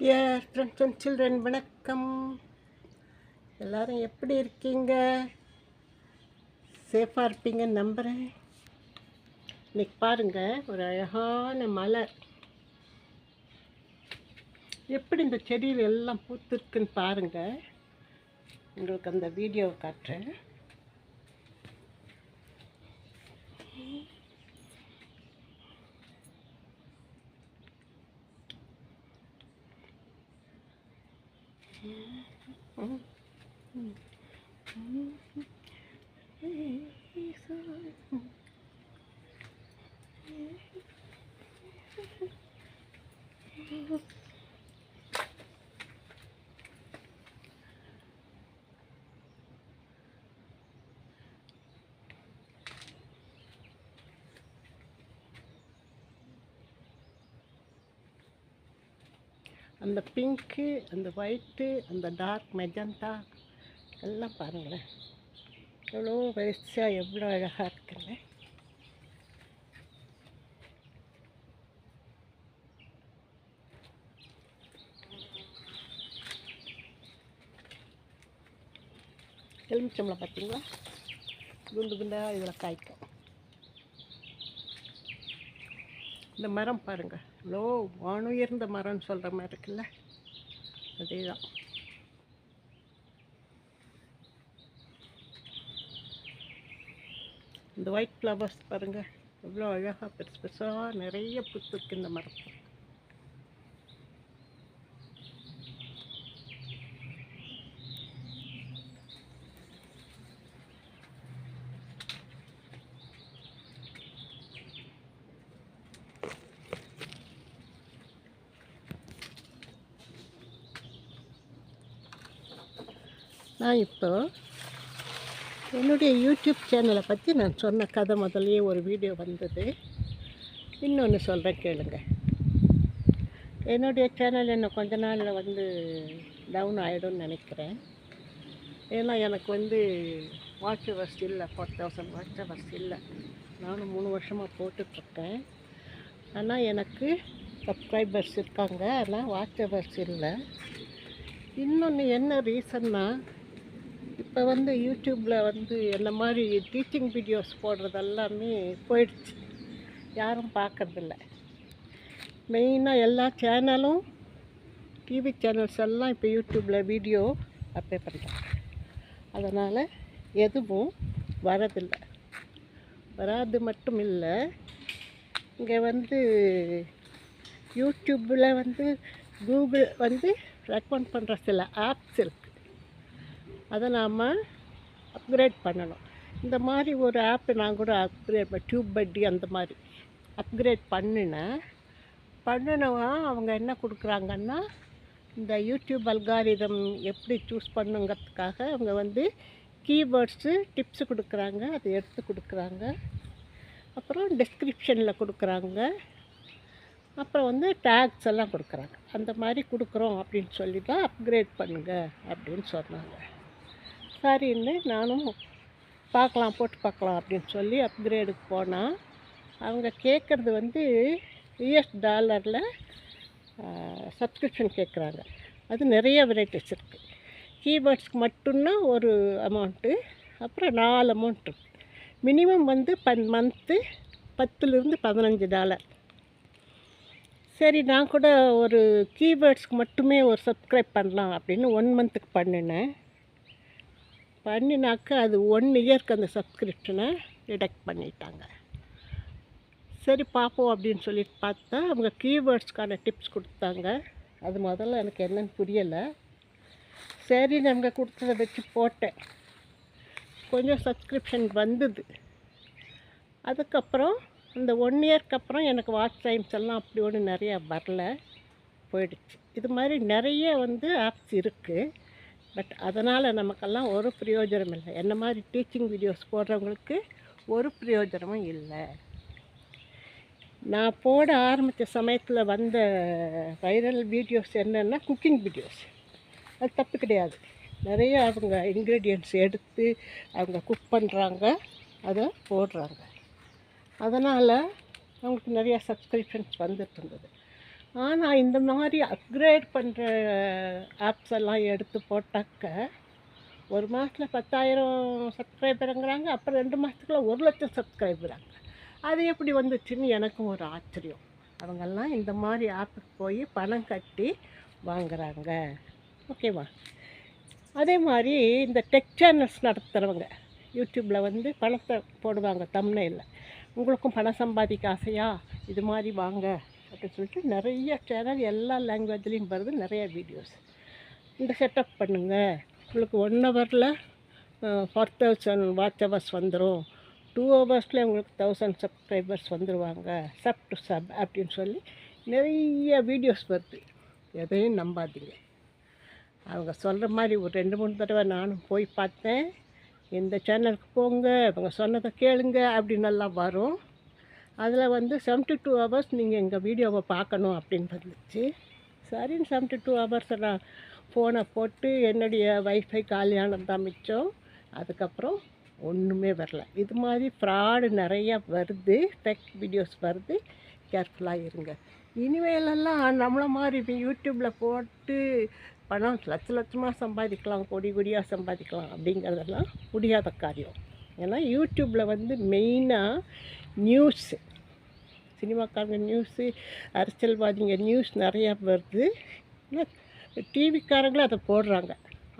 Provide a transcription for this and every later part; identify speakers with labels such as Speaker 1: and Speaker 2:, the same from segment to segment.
Speaker 1: Dear friends and children வணக்கம். எல்லாரும் எப்படி இருக்கீங்க? சேஃபாக இருப்பீங்கன்னு நம்புகிறேன் இன்னைக்கு பாருங்கள் ஒரு அழகான மலர் எப்படி இந்த செடியில் எல்லாம் பூத்துருக்குன்னு பாருங்கள் உங்களுக்கு அந்த வீடியோவை காட்டுறேன். Mm-hmm. mm-hmm. mm-hmm. அந்த பிங்க்கு அந்த ஒயிட்டு அந்த டார்க் மெஜந்தா எல்லாம் பாருங்களேன். எவ்வளோ வரிசையாக எவ்வளோ அழகாக இருக்குங்க எலுமிச்சம்பளம் பார்த்தீங்களா? குண்டு குண்டாக இதில் காய்க்கும். இந்த மரம் பாருங்கள் அவ்வளோ வானுயர்ந்த மரம்னு சொல்கிற மாதிரி இருக்குல்ல? அதே தான் இந்த ஒயிட் ஃப்ளவர்ஸ் பாருங்கள் எவ்வளோ அழகாக பெருசு பெருசாக நிறைய பூத்துருக்கு இந்த மரம் நான் இப்போ என்னுடைய யூடியூப் சேனலை பற்றி நான் சொன்ன கதை முதல்லையே ஒரு வீடியோ வந்தது. இன்னொன்று சொல்கிறேன் கேளுங்க. என்னுடைய சேனல் இன்னும் கொஞ்ச நாளில் வந்து டவுன் ஆகிடும்னு நினைக்கிறேன். ஏன்னா எனக்கு வந்து வாட்ச் ஹவர்ஸ் இல்லை ஃபோர் தௌசண்ட் வாட்ச் இல்லை. நானும் மூணு வருஷமாக போட்டுட்ருக்கேன். ஆனால் எனக்கு சப்ஸ்கிரைபர்ஸ் இருக்காங்க ஆனால் வாட்ச் இல்லை. இன்னொன்று என்ன ரீசன்னா இப்போ வந்து யூடியூப்பில் வந்து என்ன மாதிரி டீச்சிங் வீடியோஸ் போடுறது எல்லாமே போயிடுச்சு. யாரும் பார்க்கறதில்ல. மெயினாக எல்லா சேனலும் டிவி சேனல்ஸ் எல்லாம் இப்போ யூடியூப்பில் வீடியோ அப்ளை பண்ணுறாங்க அதனால் எதுவும் வரதில்லை. வராது மட்டும் இல்லை. இங்கே வந்து யூடியூப்பில் வந்து கூகுள் வந்து ரெக்கமெண்ட் பண்ணுற சில ஆப்ஸ் இருக்குது அதை நாம் அப்கிரேட் பண்ணணும். இந்த மாதிரி ஒரு ஆப்பு நான் கூட அப்கிரேட் டியூப் பட்டி அந்த மாதிரி அப்கிரேட் பண்ணினேன். பண்ணினவன் அவங்க என்ன கொடுக்குறாங்கன்னா இந்த யூடியூப் அல்காரிதம் எப்படி சூஸ் பண்ணுங்கிறதுக்காக அவங்க வந்து கீவேர்ட்ஸு டிப்ஸு கொடுக்குறாங்க அதை எடுத்து கொடுக்குறாங்க. அப்புறம் டிஸ்கிரிப்ஷனில் கொடுக்குறாங்க. அப்புறம் வந்து டேக்ஸ் எல்லாம் கொடுக்குறாங்க. அந்த மாதிரி கொடுக்குறோம் அப்படின்னு சொல்லி தான் அப்கிரேட் பண்ணுங்கள் அப்படின்னு சொன்னாங்க. சரின்னு நானும் பார்க்கலாம் போட்டு பார்க்கலாம் அப்படின்னு சொல்லி அப்கிரேடுக்கு போனால் அவங்க கேட்குறது வந்து யூஎஸ் டாலரில் சப்ஸ்கிரிப்ஷன் கேட்குறாங்க. அது நிறைய வெரைட்டிஸ் இருக்குது கீபேர்ட்ஸ்க்கு மட்டும்னா ஒரு அமௌண்ட்டு அப்புறம் நாலு அமௌண்ட் இருக்குது மினிமம் வந்து பன் மந்த்து பத்துலேருந்து பதினஞ்சு டாலர் சரி நான் கூட ஒரு கீபோர்ட்ஸ்க்கு மட்டுமே ஒரு சப்ஸ்கிரைப் பண்ணலாம் அப்படின்னு ஒன் மந்த்துக்கு பண்ணினேன். பண்ணினாக்கா அது ஒன் இயர்க்கு அந்த சப்ஸ்கிரிப்ஷனை டிடெக்ட் பண்ணிட்டாங்க. சரி பார்ப்போம் அப்படின்னு சொல்லிட்டு பார்த்தா அவங்க கீவேர்ட்ஸ்க்கான டிப்ஸ் கொடுத்தாங்க. அது முதல்ல எனக்கு என்னன்னு புரியலை. சரி நாங்கள் கொடுத்ததை வச்சு போட்டேன். கொஞ்சம் சப்ஸ்கிரிப்ஷன் வந்தது. அதுக்கப்புறம் இந்த ஒன் இயர்க்கு அப்புறம் எனக்கு வாட்ச் டைம்ஸ் எல்லாம் அப்படி ஒன்று நிறையா வரல. போயிடுச்சு. இது மாதிரி நிறைய வந்து ஆப்ஸ் இருக்குது பட் அதனால் நமக்கெல்லாம் ஒரு பிரயோஜனம் இல்லை. என்ன மாதிரி டீச்சிங் வீடியோஸ் போடுறவங்களுக்கு ஒரு பிரயோஜனமும் இல்லை. நான் போட ஆரம்பித்த சமயத்தில் வந்த வைரல் வீடியோஸ் என்னென்னா குக்கிங் வீடியோஸ் அது தப்பு கிடையாது. நிறைய அவங்க இன்க்ரீடியன்ட்ஸ் எடுத்து அவங்க குக் பண்ணுறாங்க அதை போடுறாங்க. அதனால் அவங்களுக்கு நிறையா சப்ஸ்கிரிப்ஷன்ஸ் வந்துட்டு இருந்தது. ஆனால் இந்த மாதிரி அப்கிரேட் பண்ணுற ஆப்ஸ் எல்லாம் எடுத்து போட்டாக்க ஒரு மாதத்தில் பத்தாயிரம் சப்ஸ்கிரைபருங்கிறாங்க அப்புறம் ரெண்டு மாதத்துக்குள்ள ஒரு லட்சம் சப்ஸ்கிரைபராங்க அது எப்படி வந்துச்சுன்னு எனக்கும் ஒரு ஆச்சரியம். அவங்கெல்லாம் இந்த மாதிரி ஆப்புக்கு போய் பணம் கட்டி வாங்குறாங்க. ஓகேவா அதே மாதிரி இந்த டெக் சேனல்ஸ் நடத்துகிறவங்க யூடியூப்பில் வந்து பணத்தை போடுவாங்க தம்னையில் உங்களுக்கும் பணம் சம்பாதிக்க ஆசையா? இது மாதிரி வாங்க. அப்படின்னு சொல்லிட்டு நிறைய சேனல் எல்லா லாங்குவேஜ்லேயும் வருது நிறைய வீடியோஸ் இந்த செட்டப் பண்ணுங்கள் உங்களுக்கு ஒன் ஹவரில் ஃபோர் தௌசண்ட் வாட்ச் ஹவர்ஸ் வந்துடும் டூ ஹவர்ஸில் உங்களுக்கு தௌசண்ட் சப்ஸ்கிரைபர்ஸ் வந்துடுவாங்க சப் டு சப் அப்படின்னு சொல்லி நிறைய வீடியோஸ் வருது. எதையும் நம்பாதீங்க. அவங்க சொல்கிற மாதிரி ஒரு ரெண்டு மூணு தடவை நானும் போய் பார்த்தேன். இந்த சேனலுக்கு போங்க. இவங்க சொன்னதை கேளுங்க அப்படின்னு எல்லாம் வரும். அதில் வந்து செவன்ட்டி டூ ஹவர்ஸ் நீங்கள் எங்கள் வீடியோவை பார்க்கணும் அப்படின்னு வந்துச்சு. சரின்னு செவன்ட்டி டூ ஹவர்ஸ் நான் ஃபோனை போட்டு என்னுடைய வைஃபை காலியானது தான் மிச்சம். அதுக்கப்புறம் ஒன்றுமே வரல. இது மாதிரி ஃப்ராடு நிறையா வருது. ஃபேக் வீடியோஸ் வருது. கேர்ஃபுல்லாக இருங்க. இனிமேலெல்லாம் நம்மள மாதிரி இப்போ யூடியூப்பில் போட்டு பணம் லட்ச லட்சமாக சம்பாதிக்கலாம் கொடி கொடியாக சம்பாதிக்கலாம் அப்படிங்கிறதெல்லாம் முடியாத காரியம். ஏன்னா யூடியூப்பில் வந்து மெயினாக நியூஸு சினிமாக்காரங்க நியூஸு அரசியல்வாதிங்க நியூஸ் நிறையா வருது. டிவிக்காரங்களும் அதை போடுறாங்க.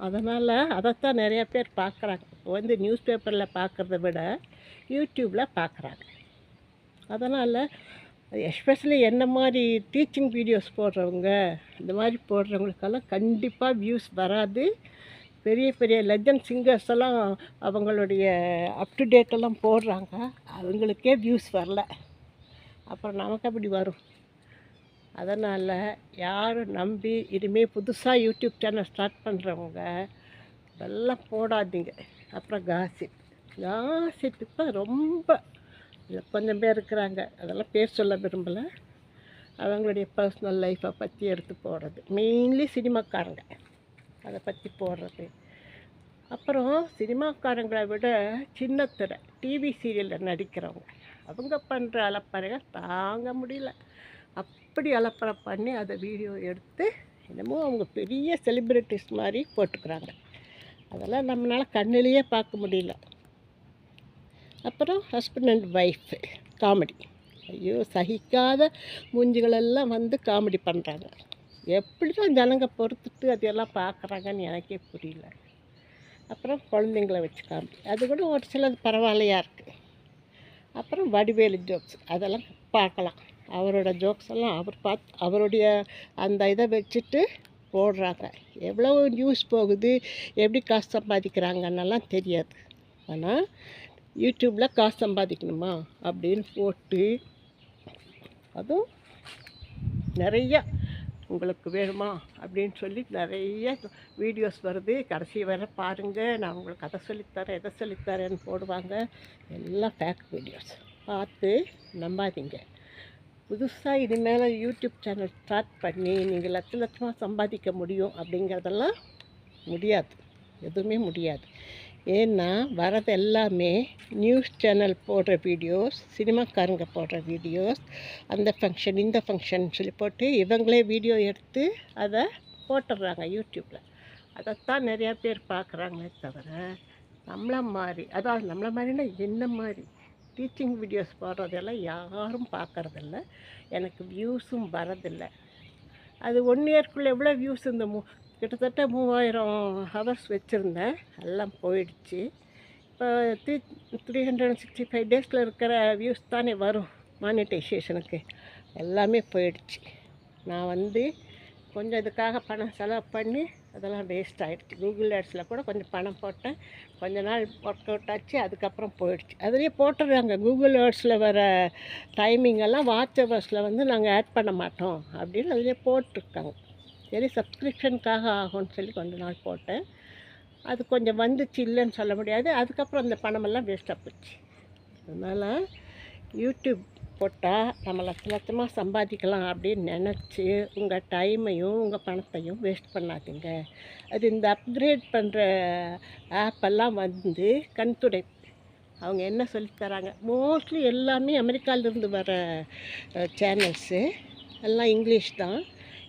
Speaker 1: அதனால் அதைத்தான் நிறையா பேர் பார்க்குறாங்க. இப்போ வந்து நியூஸ் பேப்பரில் பார்க்குறத விட யூடியூப்பில் பார்க்குறாங்க. அதனால் எஸ்பெஷலி என்ன மாதிரி டீச்சிங் வீடியோஸ் போடுறவங்க இந்த மாதிரி போடுறவங்களுக்கெல்லாம் கண்டிப்பாக வியூஸ் வராது. பெரிய பெரிய லெஜண்ட் சிங்கர்ஸ் எல்லாம் அவங்களுடைய அப் டு எல்லாம் போடுறாங்க. அவங்களுக்கே வியூஸ் வரல. அப்புறம் நமக்கு அப்படி வரும்? அதனால் யாரும் நம்பி இனிமேல் புதுசாக யூடியூப் சேனல் ஸ்டார்ட் பண்ணுறவங்க இதெல்லாம் போடாதீங்க. அப்புறம் காசிப் காசிப் இப்போ ரொம்ப கொஞ்சம் பேர் இருக்கிறாங்க. அதெல்லாம் பேர் சொல்ல விரும்பலை. அவங்களுடைய பர்சனல் லைஃப்பை பற்றி எடுத்து போடுறது. மெயின்லி சினிமாக்காரங்க அதை பற்றி போடுறது. அப்புறம் சினிமாக்காரங்களை விட சின்ன டிவி சீரியலில் நடிக்கிறவங்க. அவங்க பண்ணுற அலப்பறைகள் தாங்க முடியல. அப்படி அலப்பறை பண்ணி அதை வீடியோ எடுத்து என்னமோ அவங்க பெரிய செலிப்ரிட்டிஸ் மாதிரி போட்டுக்கிறாங்க. அதெல்லாம் நம்மளால் கண்ணிலேயே பார்க்க முடியல. அப்புறம் ஹஸ்பண்ட் அண்ட் ஒய்ஃபு காமெடி ஐயோ சகிக்காத மூஞ்சிகளெல்லாம் வந்து காமெடி பண்ணுறாங்க எப்படி தான் ஜனங்க பொறுத்துட்டு அதையெல்லாம் பார்க்குறாங்கன்னு எனக்கே புரியல. அப்புறம் குழந்தைங்கள வச்சு அது கூட ஒரு சிலது பரவாயில்லையா இருக்குது அப்புறம் வடிவேலு ஜோக்ஸ் அதெல்லாம் பார்க்கலாம். அவரோட ஜோக்ஸ் எல்லாம் அவர் பார்த்து அவருடைய அந்த இதை வச்சுட்டு போடுறாங்க. எவ்வளோ நியூஸ் போகுது எப்படி காசு சம்பாதிக்கிறாங்கன்னெல்லாம் தெரியாது. ஆனால் யூடியூப்பில் காசு சம்பாதிக்கணுமா அப்படின்னு போட்டு அதுவும் நிறையா உங்களுக்கு வேணுமா அப்படின்னு சொல்லி நிறைய வீடியோஸ் வருது. கடைசி வர பாருங்கள் நான் உங்களுக்கு அதை சொல்லித்தரேன் எதை சொல்லித்தரேன்னு போடுவாங்க. எல்லாம் ஃபேக் வீடியோஸ் பார்த்து நம்பாதீங்க. புதுசாக இனிமேல் யூடியூப் சேனல் ஸ்டார்ட் பண்ணி நீங்கள் லட்ச லட்சமாக சம்பாதிக்க முடியும் அப்படிங்கிறதெல்லாம் முடியாது. எதுவுமே முடியாது. ஏன்னா வரது எல்லாமே நியூஸ் சேனல் போடுற வீடியோஸ் சினிமாக்காரங்க போடுற வீடியோஸ் அந்த ஃபங்க்ஷன் இந்த ஃபங்க்ஷன் சொல்லி போட்டு இவங்களே வீடியோ எடுத்து அதை போட்டுடுறாங்க யூடியூப்பில் அதைத்தான் நிறையா பேர் பார்க்குறாங்களே தவிர நம்மள மாதிரி அதாவது நம்மளை மாதிரினா என்ன மாதிரி? டீச்சிங் வீடியோஸ் போடுறதெல்லாம் யாரும் பார்க்கறதில்ல. எனக்கு வியூஸும் வரதில்லை. அது ஒன் இயர்க்குள்ளே எவ்வளோ வியூஸ் இந்த மூ கிட்டத்தட்ட மூவாயிரம் ஹவர்ஸ் வச்சுருந்தேன். எல்லாம் போயிடுச்சு. இப்போ three three hundred and sixty five டேஸில் இருக்கிற வியூஸ் தானே வரும் மானிட்டைசேஷனுக்கு எல்லாமே போயிடுச்சு. நான் வந்து கொஞ்சம் இதுக்காக பணம் செலவு பண்ணி அதெல்லாம் வேஸ்ட் ஆகிடுச்சு கூகுள் ஆட்ஸில் கூட கொஞ்சம் பணம் போட்டேன். கொஞ்ச நாள் ஒர்க் அவுட் ஆச்சு அதுக்கப்புறம் போயிடுச்சு. அதுலேயே போட்டுடுறாங்க கூகுள் ஆட்ஸில் வர டைமிங் எல்லாம் வாட்ச் ஹவர்ஸில் வந்து நாங்கள் ஆட் பண்ண மாட்டோம் அப்படின்னு அதுலேயே போட்டிருக்காங்க. சரி சப்ஸ்கிரிப்ஷனுக்காக ஆகும்னு சொல்லி கொஞ்ச நாள் போட்டேன். அது கொஞ்சம் வந்துச்சு இல்லைன்னு சொல்ல முடியாது. அதுக்கப்புறம் அந்த பணமெல்லாம் வேஸ்ட்டாக போச்சு. அதனால் யூடியூப் போட்டால் நம்ம லட்ச லட்சமாக சம்பாதிக்கலாம் அப்படின்னு நினச்சி உங்கள் டைமையும் உங்கள் பணத்தையும் வேஸ்ட் பண்ணாதீங்க. அது இந்த அப்கிரேட் பண்ணுற ஆப்பெல்லாம் வந்து கண்துடை அவங்க என்ன சொல்லித்தராங்க மோஸ்ட்லி எல்லாமே அமெரிக்காவிலேருந்து வர சேனல்ஸு எல்லாம் இங்கிலீஷ் தான்.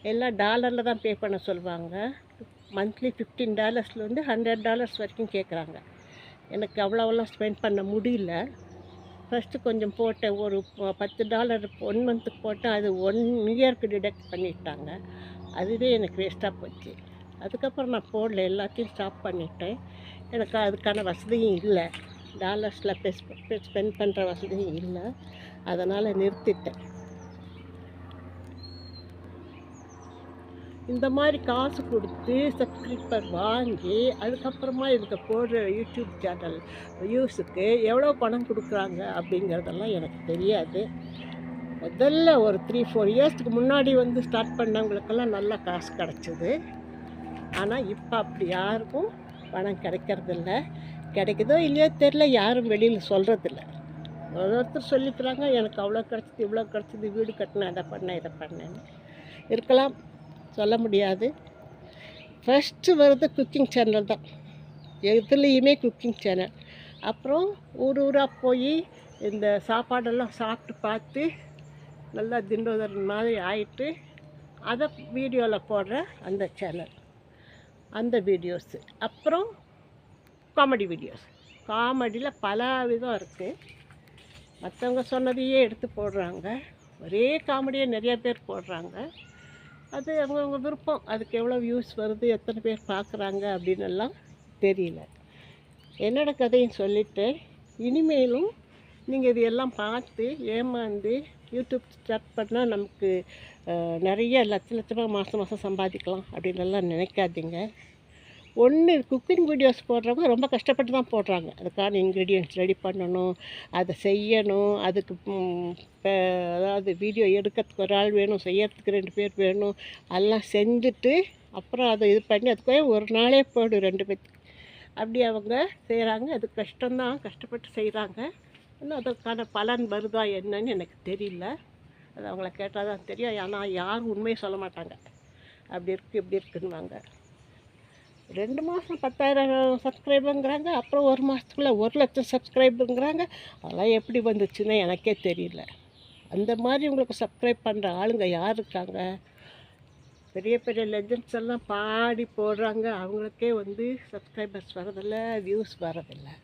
Speaker 1: எல்லாம் டாலரில் தான் பே பண்ண சொல்லுவாங்க. மந்த்லி ஃபிஃப்டீன் டாலர்ஸ்லேருந்து ஹண்ட்ரட் டாலர்ஸ் வரைக்கும் கேட்குறாங்க எனக்கு அவ்வளோவெல்லாம் ஸ்பெண்ட் பண்ண முடியல. ஃபஸ்ட்டு கொஞ்சம் போட்டேன் ஒரு பத்து டாலர் ஒன் மந்த்துக்கு போட்டேன் அது ஒன் இயருக்கு டிடெக்ட் பண்ணிட்டாங்க. அதுவே எனக்கு வேஸ்ட்டாக போச்சு. அதுக்கப்புறம் நான் போடல எல்லாத்தையும் ஸ்டாப் பண்ணிட்டேன். எனக்கு அதுக்கான வசதியும் இல்லை. டாலர்ஸில் ஸ்பெண்ட் பண்ணுற வசதியும் இல்லை. அதனால் நிறுத்திட்டேன். இந்த மாதிரி காசு கொடுத்து சப்ஸ்கிரிப்பர் வாங்கி அதுக்கப்புறமா இதுக்கு போடுற யூடியூப் சேனல் வியூஸுக்கு எவ்வளோ பணம் கொடுக்குறாங்க அப்படிங்கிறதெல்லாம் எனக்கு தெரியாது. முதல்ல ஒரு த்ரீ ஃபோர் இயர்ஸ்க்கு முன்னாடி வந்து ஸ்டார்ட் பண்ணவங்களுக்கெல்லாம் நல்லா காசு கிடச்சிது. ஆனால் இப்போ அப்படி யாருக்கும் பணம் கிடைக்கிறதில்ல. கிடைக்குதோ இல்லையோ தெரில யாரும் வெளியில் சொல்கிறதில்ல ஒருத்தர் சொல்லிக்கிறாங்க எனக்கு அவ்வளோ கிடச்சிது இவ்வளோ கிடச்சிது வீடு கட்டினேன் அதை பண்ணேன் இதை பண்ணேன்னு. இருக்கலாம். சொல்ல முடியாது. ஃபஸ்ட்டு வர்றது குக்கிங் சேனல் தான். எதுலேயுமே குக்கிங் சேனல் அப்புறம் ஊர் ஊராக போய் இந்த சாப்பாடெல்லாம் சாப்பிட்டு பார்த்து நல்லா திண்டோதரன் மாதிரி ஆயிட்டு அதை வீடியோவில் போடுற அந்த சேனல் அந்த வீடியோஸு அப்புறம் காமெடி வீடியோஸ் காமெடியில் பல விதம் இருக்குது மற்றவங்க சொன்னதையே எடுத்து போடுறாங்க. ஒரே காமெடியை நிறைய பேர் போடுறாங்க. அது அவங்கவுங்க விருப்பம். அதுக்கு எவ்வளோ வியூஸ் வருது எத்தனை பேர் பார்க்குறாங்க அப்படின்னு எல்லாம் தெரியல. என்னோட கதையும் சொல்லிவிட்டு இனிமேலும் நீங்கள் இது எல்லாம் பார்த்து ஏமாந்து யூடியூப் ஸ்டார்ட் பண்ணால் நமக்கு நிறைய லட்ச லட்சமாக மாதம் மாதம் சம்பாதிக்கலாம் அப்படின்னு எல்லாம் நினைக்காதீங்க. ஒன்று குக்கிங் வீடியோஸ் போடுறவங்க ரொம்ப கஷ்டப்பட்டு தான் போடுறாங்க. அதுக்கான இன்க்ரீடியன்ட்ஸ் ரெடி பண்ணணும் அதை செய்யணும் அதுக்கு அதாவது வீடியோ எடுக்கிறதுக்கு ஒரு ஆள் வேணும் செய்யறதுக்கு ரெண்டு பேர் வேணும் எல்லாம் செஞ்சுட்டு அப்புறம் அதை இது பண்ணி அதுக்கே ஒரு நாளே போடும் ரெண்டு பேர்த்துக்கு அப்படி அவங்க செய்கிறாங்க அது கஷ்டம்தான். கஷ்டப்பட்டு செய்கிறாங்க இன்னும் அதற்கான பலன் வருதா என்னன்னு எனக்கு தெரியல. அது அவங்கள கேட்டால் தான் தெரியும். ஆனால் யாரும் உண்மையை சொல்ல மாட்டாங்க. அப்படி இருக்குது இப்படி இருக்குன்னுவாங்க. ரெண்டு மாதம் பத்தாயிரம் சப்ஸ்கிரைபருங்கிறாங்க அப்புறம் ஒரு மாதத்துக்குள்ளே ஒரு லட்சம் சப்ஸ்கிரைபருங்கிறாங்க. அதெல்லாம் எப்படி வந்துச்சுன்னு எனக்கே தெரியல. அந்த மாதிரி உங்களுக்கு சப்ஸ்கிரைப் பண்ணுற ஆளுங்க யார் இருக்காங்க? பெரிய பெரிய லெஜண்ட்ஸ் எல்லாம் பாடி போடுறாங்க. அவங்களுக்கே வந்து சப்ஸ்கிரைபர்ஸ் வரதில்லை வியூஸ் வரதில்லை.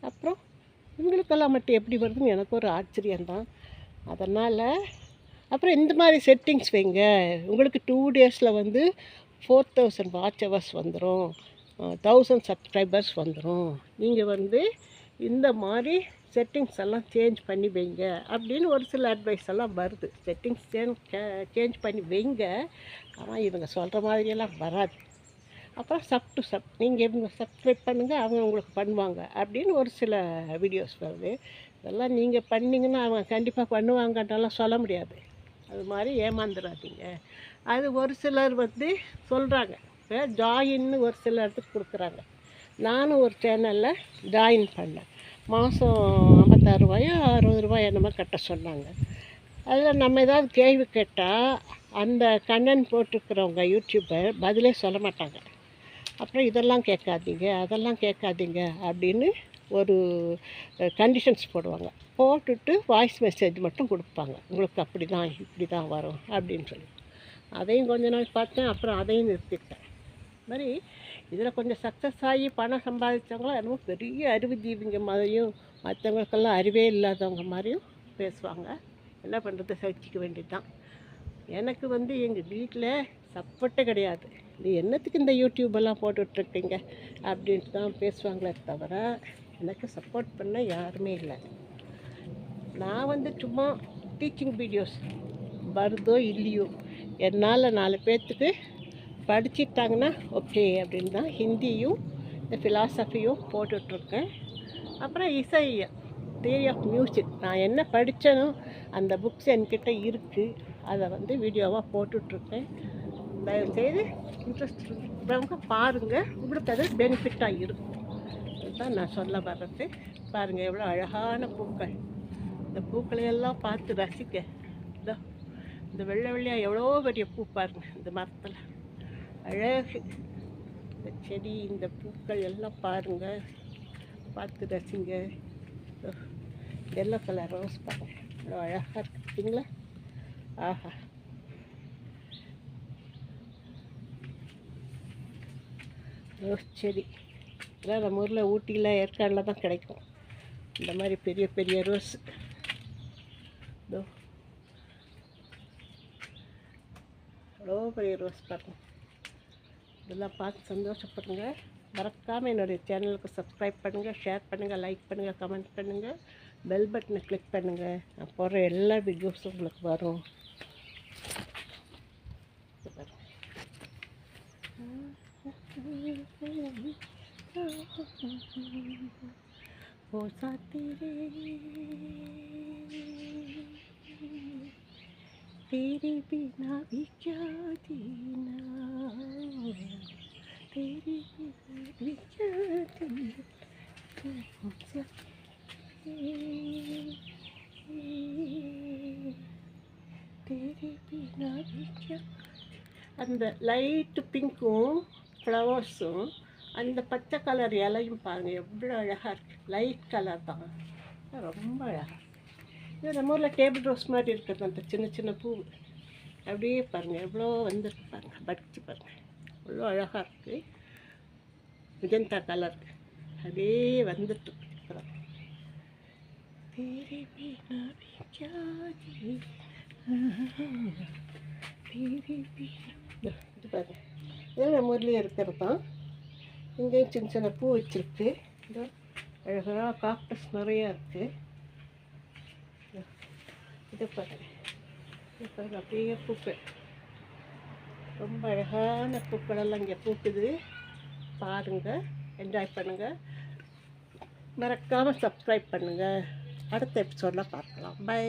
Speaker 1: அப்புறம் இவங்களுக்கெல்லாம் மட்டும் எப்படி வருதுன்னு எனக்கு ஒரு ஆச்சரியம்தான். அதனால் அப்புறம் இந்த மாதிரி செட்டிங்ஸ் வைங்க. உங்களுக்கு டூ டேஸில் வந்து ஃபோர் தௌசண்ட் வாட்ச் ஹவர்ஸ் வந்துடும் தௌசண்ட் சப்ஸ்கிரைபர்ஸ் வந்துடும் நீங்கள் வந்து இந்த மாதிரி செட்டிங்ஸ் எல்லாம் சேஞ்ச் பண்ணி வைங்க அப்படின்னு ஒரு சில அட்வைஸ் எல்லாம் வருது. செட்டிங்ஸ் சேஞ்ச் சேஞ்ச் பண்ணி வைங்க. ஆனால் இவங்க சொல்கிற மாதிரியெல்லாம் வராது. அப்புறம் சப் டு சப் நீங்கள் இவங்க சப்ஸ்கிரைப் பண்ணுங்கள் அவங்க உங்களுக்கு பண்ணுவாங்க அப்படின்னு ஒரு சில வீடியோஸ் வருது. இதெல்லாம் நீங்கள் பண்ணீங்கன்னா அவங்க கண்டிப்பாக பண்ணுவாங்கன்றலாம் சொல்ல முடியாது. அது மாதிரி ஏமாந்துடாதீங்க அது ஒரு சிலர் வந்து சொல்கிறாங்க இப்போ ஜாயின்னு ஒரு சில இடத்துக்கு கொடுக்குறாங்க. நானும் ஒரு சேனலில் ஜாயின் பண்ணேன். மாதம் ஐம்பத்தாறு ரூபாயோ அறுபது ரூபாய் என்னமோ கட்ட சொன்னாங்க. அதில் நம்ம ஏதாவது கேள்வி கேட்டால் அந்த கண்ணன் போட்டிருக்கிறவங்க யூடியூப்பர் பதிலே சொல்ல மாட்டாங்க. அப்புறம் இதெல்லாம் கேட்காதீங்க அதெல்லாம் கேட்காதீங்க அப்படின்னு ஒரு கண்டிஷன்ஸ் போடுவாங்க. போட்டுட்டு வாய்ஸ் மெசேஜ் மட்டும் கொடுப்பாங்க. உங்களுக்கு அப்படி தான் இப்படி தான் வரும் அப்படின்னு சொல்லி. அதையும் கொஞ்ச நாள் பார்த்தேன். அப்புறம் அதையும் நிறுத்திட்டேன். இது மாதிரி இதில் கொஞ்சம் சக்ஸஸ் ஆகி பணம் சம்பாதிச்சவங்களாம் என்னமோ பெரிய அறிவு ஜீவிங்க மாதிரியும் மற்றவங்களுக்கெல்லாம் அறிவே இல்லாதவங்க மாதிரியும் பேசுவாங்க. என்ன பண்ணுறது சகிச்சிக்க வேண்டியது தான் எனக்கு வந்து எங்கள் வீட்டில் சப்போர்ட்டே கிடையாது. நீ என்னத்துக்கு இந்த யூடியூப்பெல்லாம் போட்டுட்ருக்கீங்க அப்படின்ட்டு தான் பேசுவாங்களே தவிர எனக்கு சப்போர்ட் பண்ண யாருமே இல்லை. நான் வந்து சும்மா டீச்சிங் வீடியோஸ் வருதோ இல்லையோ என்னால் நாலு பேர்த்துக்கு படிச்சிட்டாங்கன்னா ஓகே அப்படின்னு தான் ஹிந்தியும் இந்த ஃபிலாசபியும் போட்டுட்ருக்கேன். அப்புறம் இசை தியரி ஆஃப் மியூசிக் நான் என்ன படித்தனோ அந்த புக்ஸ் என்கிட்ட இருக்குது அதை வந்து வீடியோவாக போட்டுட்ருக்கேன். தயவுசெய்து இன்ட்ரெஸ்ட் இருக்கிறவங்க பாருங்கள் உங்களுக்கு அது பெனிஃபிட்டாக இருக்கும். தான் நான் சொல்ல வர்றது. பாருங்கள் எவ்வளோ அழகான பூக்கள். இந்த பூக்களையெல்லாம் பார்த்து ரசிக்க இந்த இந்த வெள்ளை வெள்ளையாக எவ்வளோ பெரிய பூ பாருங்கள் இந்த மரத்தில். அழகு. இந்த செடி இந்த பூக்கள் எல்லாம் பாருங்கள் பார்த்து ரசிங்க. எல்லோ கலர் ரோஸ் பாருங்கள் இவ்வளோ அழகாக இருக்குங்களா ஆஹா. ரோஸ் செடி. அதெல்லாம் நம்ம ஊரில் ஊட்டியில் ஏற்காடில் தான் கிடைக்கும். இந்த மாதிரி பெரிய பெரிய ரோஸ் இதோ. அவ்வளோ பெரிய ரோஸ் பாருங்க. இதெல்லாம் பார்த்து சந்தோஷப்படுங்க. மறக்காமல் என்னுடைய சேனலுக்கு சப்ஸ்கிரைப் பண்ணுங்கள் ஷேர் பண்ணுங்கள் லைக் பண்ணுங்கள் கமெண்ட் பண்ணுங்கள் பெல் பட்டனை கிளிக் பண்ணுங்கள் நான் போடுற எல்லா வீடியோஸும் உங்களுக்கு வரும். இது பாருங்க. ओ साथी रे तेरे बिना भी क्या जीना तेरे बिना भी क्या जीना ओ साथी रे, तेरे बिना भी क्या அந்த லைட்டு பிங்க்கும் ஃப்ளவர்ஸும் அந்த பச்சை கலர் இலையும் பாருங்கள் எவ்வளோ அழகாக இருக்குது லைட் கலர் தான் ரொம்ப அழகாக இது நம்ம ஊரில் டேபிள் ரோஸ் மாதிரி இருக்குது அந்த சின்ன சின்ன பூ அப்படியே பாருங்கள் எவ்வளோ வந்திருக்கு பாருங்கள் பறிச்சு பாருங்கள் அவ்வளோ அழகாக இருக்குது மிஜந்தா கலர் அப்படியே வந்துட்டு இருக்கு இப்பதான். तेरे बिना भी क्या जीना तेरे बिना இது பாருங்க இதெல்லாம் நம்ம ஊர்லேயே இருக்கிறது தான் இங்கேயும் சின்ன சின்ன பூ வச்சுருக்கு. இதோ அழகாக காக்டஸ் நிறையா இருக்குது இது பாருங்க. இது பாருங்க அப்படியே பூக்கள். ரொம்ப அழகான பூக்களெல்லாம் இங்கே பூக்குது. பாருங்கள் என்ஜாய் பண்ணுங்கள் மறக்காமல் சப்ஸ்கிரைப் பண்ணுங்கள் அடுத்த எபிசோடில் பார்க்கலாம். பை